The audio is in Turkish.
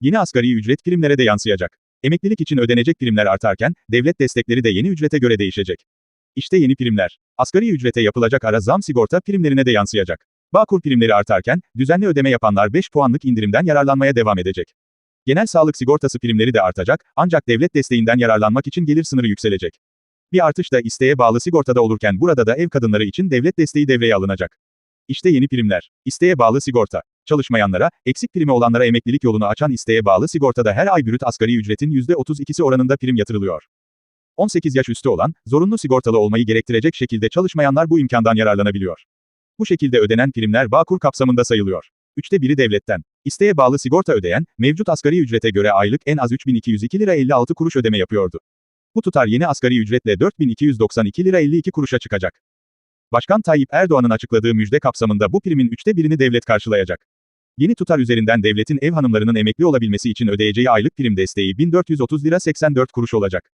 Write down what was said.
Yeni asgari ücret primlere de yansıyacak. Emeklilik için ödenecek primler artarken, devlet destekleri de yeni ücrete göre değişecek. İşte yeni primler. Asgari ücrete yapılacak ara zam sigorta primlerine de yansıyacak. Bağkur primleri artarken, düzenli ödeme yapanlar 5 puanlık indirimden yararlanmaya devam edecek. Genel sağlık sigortası primleri de artacak, ancak devlet desteğinden yararlanmak için gelir sınırı yükselecek. Bir artış da isteğe bağlı sigortada olurken burada da ev kadınları için devlet desteği devreye alınacak. İşte yeni primler. İsteğe bağlı sigorta. Çalışmayanlara, eksik primi olanlara emeklilik yolunu açan isteğe bağlı sigortada her ay brüt asgari ücretin %32'si oranında prim yatırılıyor. 18 yaş üstü olan, zorunlu sigortalı olmayı gerektirecek şekilde çalışmayanlar bu imkandan yararlanabiliyor. Bu şekilde ödenen primler Bağkur kapsamında sayılıyor. Üçte biri devletten. İsteğe bağlı sigorta ödeyen, mevcut asgari ücrete göre aylık en az 3202 lira 56 kuruş ödeme yapıyordu. Bu tutar yeni asgari ücretle 4292 lira 52 kuruşa çıkacak. Başkan Tayyip Erdoğan'ın açıkladığı müjde kapsamında bu primin üçte birini devlet karşılayacak. Yeni tutar üzerinden devletin ev hanımlarının emekli olabilmesi için ödeyeceği aylık prim desteği 1430 lira 84 kuruş olacak.